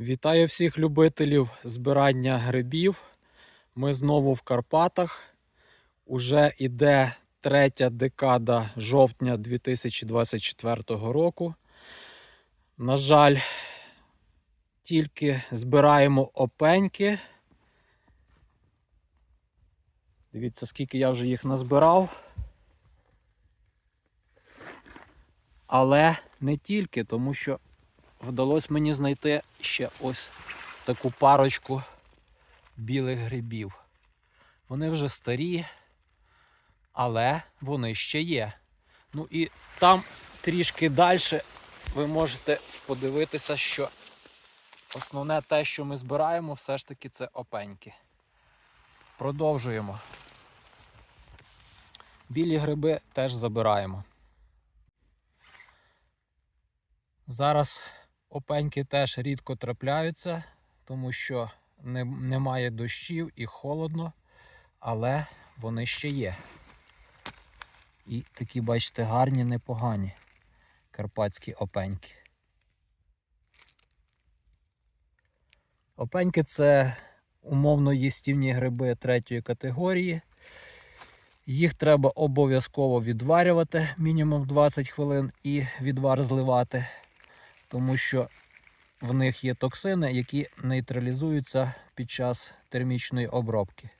Вітаю всіх любителів збирання грибів. Ми знову в Карпатах. Уже іде третя декада жовтня 2024 року. На жаль, тільки збираємо опеньки. Дивіться, скільки я вже їх назбирав. Але не тільки, тому що вдалося мені знайти ще ось таку парочку білих грибів. Вони вже старі, але вони ще є. Ну і там трішки далі ви можете подивитися, що основне те, що ми збираємо, все ж таки це опеньки. Продовжуємо. Білі гриби теж забираємо. Зараз опеньки теж рідко трапляються, тому що не, немає дощів і холодно, але вони ще є. І такі, бачите, гарні, непогані карпатські опеньки. Опеньки це умовно їстівні гриби третьої категорії. Їх треба обов'язково відварювати мінімум 20 хвилин і відвар зливати тому що в них є токсини, які нейтралізуються під час термічної обробки.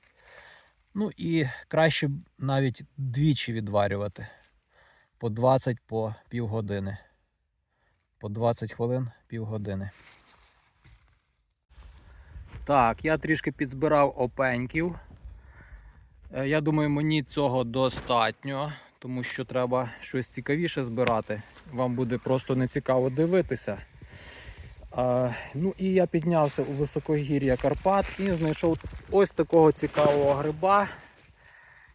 Ну і краще навіть двічі відварювати по 20 по півгодини. По 20 хвилин півгодини. Так, я трішки підзбирав опеньків. Е, Я думаю, мені цього достатньо, тому що треба щось цікавіше збирати. Вам буде просто нецікаво дивитися. А, ну і я піднявся у високогір'я Карпат і знайшов ось такого цікавого гриба,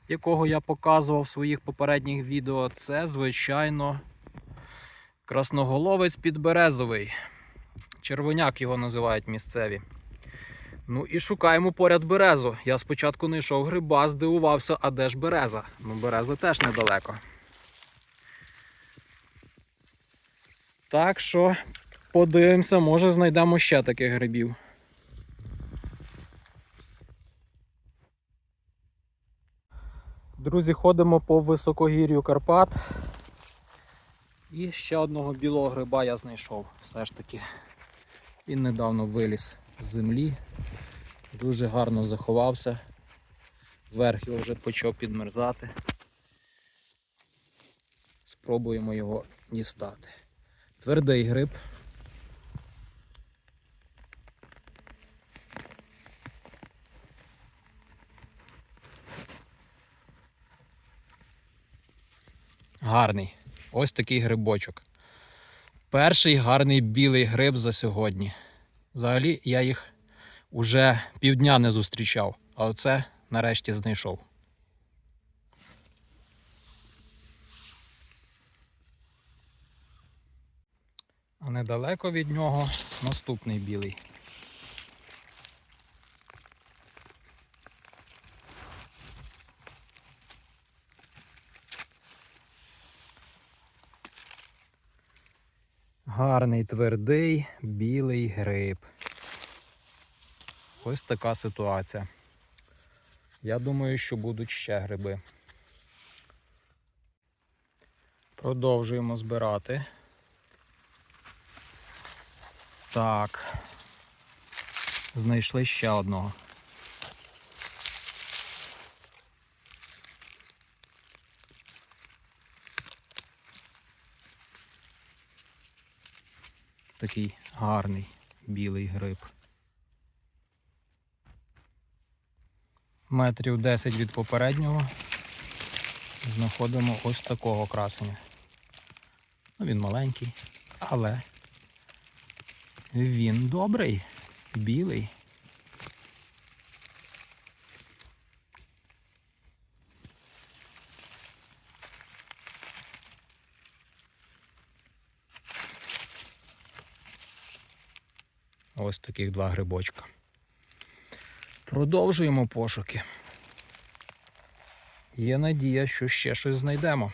якого я показував в своїх попередніх відео. Це, звичайно, красноголовець підберезовий. Червоняк його називають місцеві. Ну і шукаємо поряд березу. Я спочатку не йшов гриба, здивувався, а де ж береза? Ну, береза теж недалеко. Так що подивимося, може знайдемо ще таких грибів. Друзі, ходимо по високогір'ю Карпат. І ще одного білого гриба я знайшов. Все ж таки. Він недавно виліз з землі. Дуже гарно заховався. Верх його вже почав підмерзати. Спробуємо його дістати. Твердий гриб. Гарний. Ось такий грибочок. Перший гарний білий гриб за сьогодні. Взагалі я їх уже півдня не зустрічав, а оце нарешті знайшов. Недалеко від нього наступний білий. Гарний твердий білий гриб. Ось така ситуація. Я думаю, що будуть ще гриби. Продовжуємо збирати. Так. Знайшли ще одного. Такий гарний білий гриб. Метрів 10 від попереднього знаходимо ось такого красення. Ну, він маленький, але він добрий, білий. Ось таких два грибочка. Продовжуємо пошуки. Є надія, що ще щось знайдемо.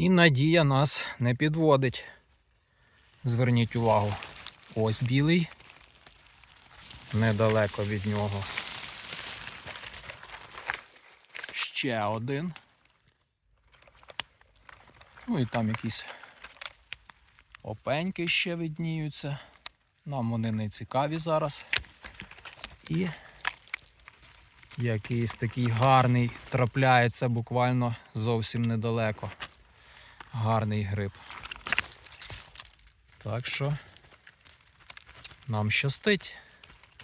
І надія нас не підводить. Зверніть увагу. Ось білий. Недалеко від нього. Ще один. Ну і там якісь опеньки ще видніються. Нам вони не цікаві зараз. І якийсь такий гарний трапляється буквально зовсім недалеко. Гарний гриб. Так що нам щастить.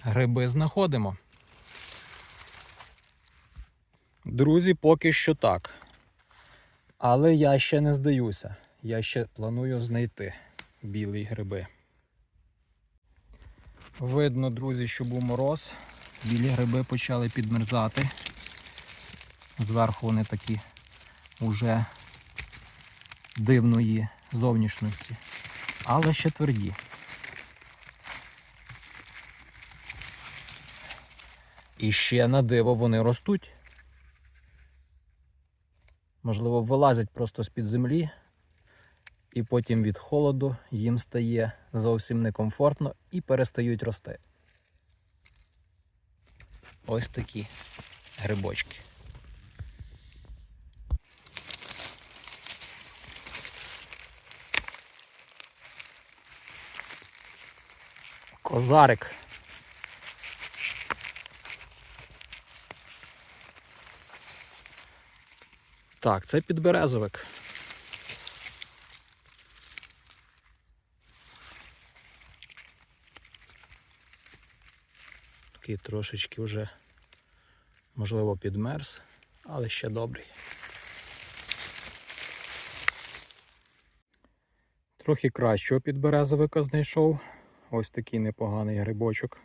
Гриби знаходимо. Друзі, поки що так. Але я ще не здаюся. Я ще планую знайти білі гриби. Видно, друзі, що був мороз. Білі гриби почали підмерзати. Зверху вони такі уже дивної зовнішності, але ще тверді. І ще на диво вони ростуть. Можливо, вилазять просто з-під землі, і потім від холоду їм стає зовсім некомфортно і перестають рости. Ось такі грибочки. Козарик. Так, це підберезовик. Такий трошечки вже, можливо, підмерз, але ще добрий. Трохи кращого підберезовика знайшов. Ось такий непоганий грибочок.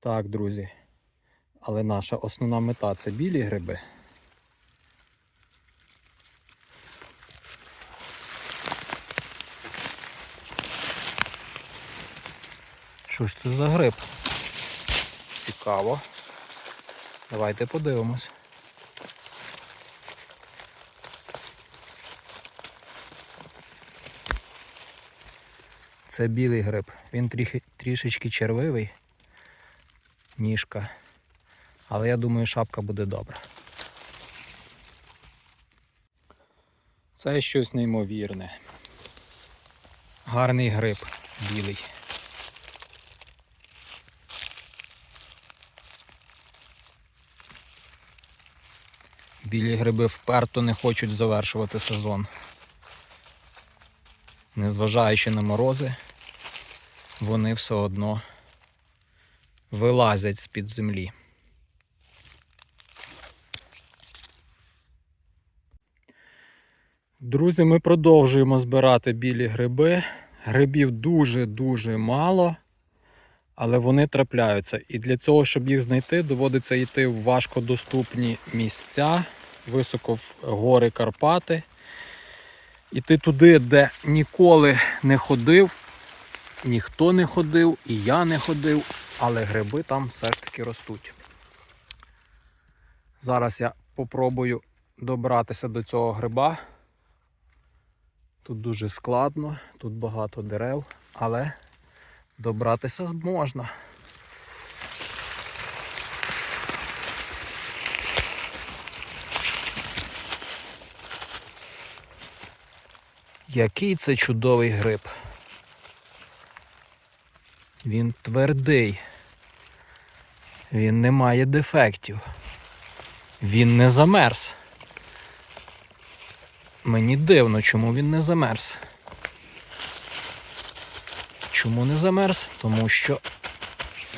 Так, друзі. Але наша основна мета це білі гриби. Що ж це за гриб? Цікаво. Давайте подивимось. Це білий гриб. Він трішки, трішечки червивий, ніжка. Але я думаю, шапка буде добра. Це щось неймовірне. Гарний гриб білий. Білі гриби вперто не хочуть завершувати сезон. Незважаючи на морози, вони все одно вилазять з-під землі. Друзі, ми продовжуємо збирати білі гриби. Грибів дуже-дуже мало, але вони трапляються. І для цього, щоб їх знайти, доводиться йти в важкодоступні місця, високо в гори Карпати. Іти туди, де ніколи не ходив, ніхто не ходив, і я не ходив, але гриби там все ж таки ростуть. Зараз я попробую добратися до цього гриба. Тут дуже складно, тут багато дерев, але добратися можна. Який це чудовий гриб. Він твердий. Він не має дефектів. Він не замерз. Мені дивно, чому він не замерз. Чому не замерз? Тому що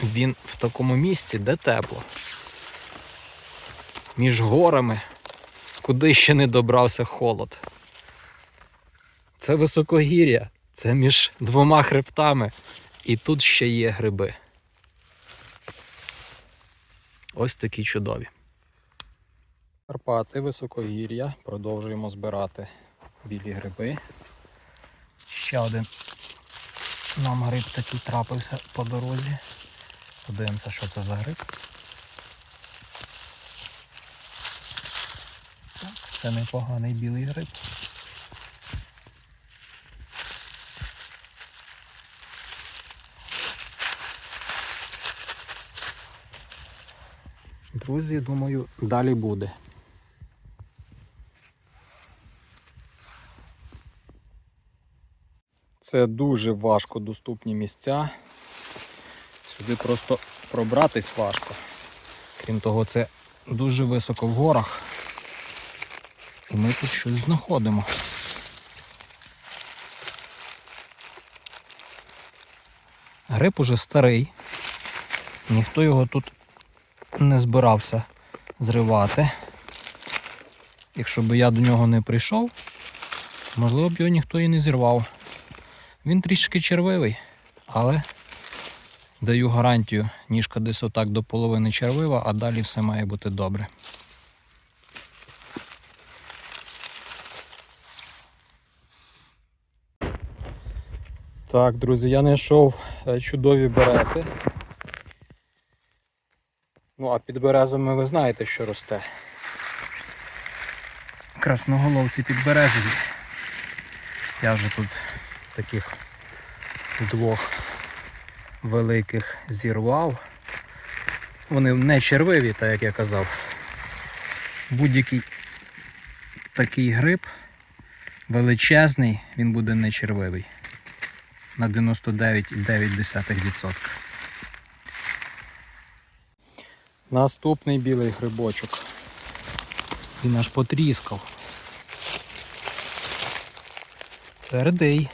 він в такому місці, де тепло. Між горами, куди ще не добрався холод. Це високогір'я, це між двома хребтами. І тут ще є гриби. Ось такі чудові. Карпати, високогір'я. Продовжуємо збирати білі гриби. Ще один нам гриб такий трапився по дорозі. Подивимося, що це за гриб. Це непоганий білий гриб. Друзі, думаю, далі буде. Це дуже важко доступні місця. Сюди просто пробратись важко. Крім того, це дуже високо в горах. І ми тут щось знаходимо. Гриб уже старий. Ніхто його тут не збирався зривати. Якщо б я до нього не прийшов, можливо б його ніхто і не зірвав. Він трішки червивий, але даю гарантію, ніжка десь отак до половини червива, а далі все має бути добре. Так, друзі, я знайшов е, чудові берези. Під березами ви знаєте, що росте. Красноголовці підберезові. Я вже тут таких двох великих зірвав. Вони не червиві, так як я казав. Будь-який такий гриб величезний, він буде не червивий. На 99,9%. Наступний білий грибочок. Він аж потріскав. Твердий.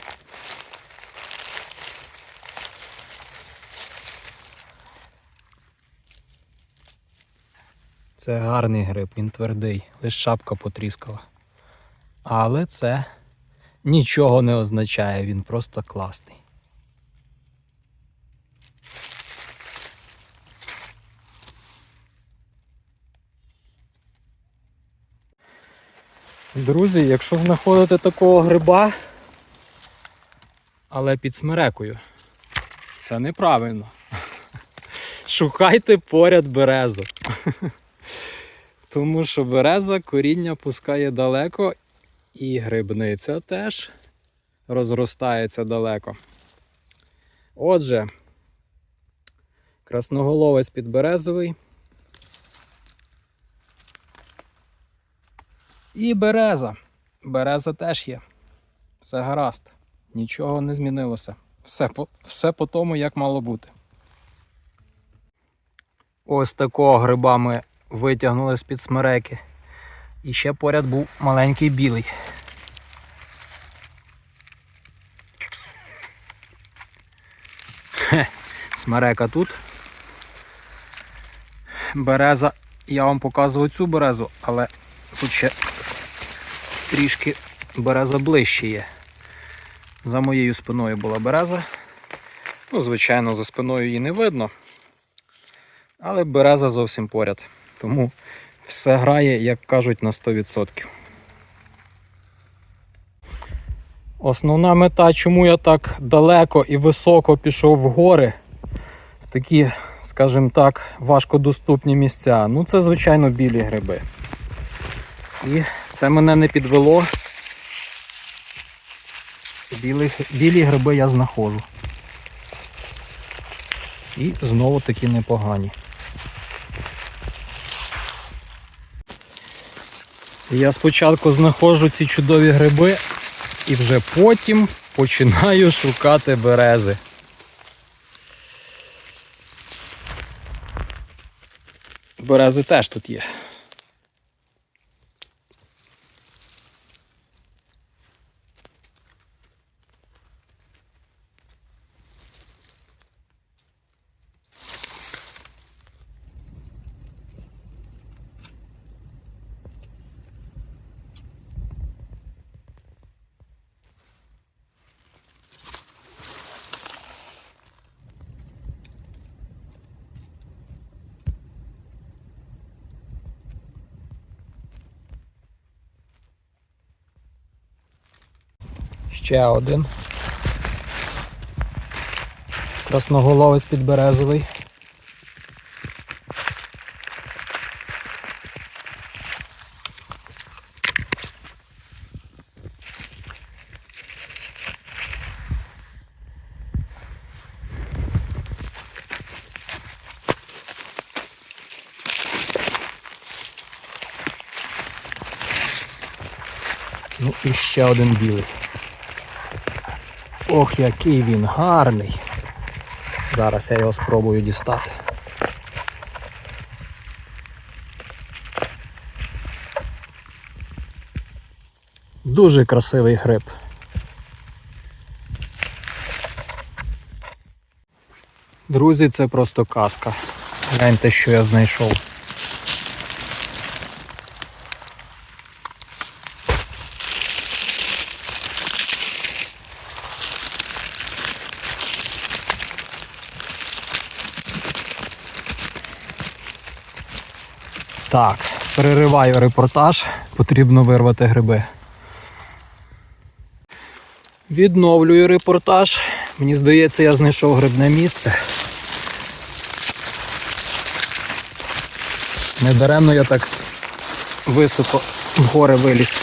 Це гарний гриб, він твердий, лише шапка потріскала. Але це нічого не означає, він просто класний. Друзі, якщо знаходите такого гриба, але під смерекою, це неправильно. Шукайте поряд березу. Тому що береза коріння пускає далеко і грибниця теж розростається далеко. Отже, красноголовець підберезовий. І береза. Береза теж є. Все гаразд. Нічого не змінилося. Все по, все по тому, як мало бути. Ось такого гриба ми витягнули з-під смереки. І ще поряд був маленький білий. Хе, смерека тут. Береза, я вам показував цю березу, але тут ще трішки береза ближче є. За моєю спиною була береза. Ну, звичайно, за спиною її не видно. Але береза зовсім поряд. Тому все грає, як кажуть, на 100%. Основна мета, чому я так далеко і високо пішов в гори, в такі, скажімо так, важкодоступні місця. Ну, це, звичайно, білі гриби. І це мене не підвело. Білі, білі гриби я знаходжу. І знову такі непогані. Я спочатку знаходжу ці чудові гриби і вже потім починаю шукати берези. Берези теж тут є. ще один. Красноголовець підберезовий. Ну, ще один білий. Ох, який він гарний. Зараз я його спробую дістати. Дуже красивий гриб. Друзі, це просто казка. Гляньте, що я знайшов. Так, перериваю репортаж, потрібно вирвати гриби. Відновлюю репортаж. Мені здається, я знайшов грибне місце. Недаремно я так високо в гори виліз.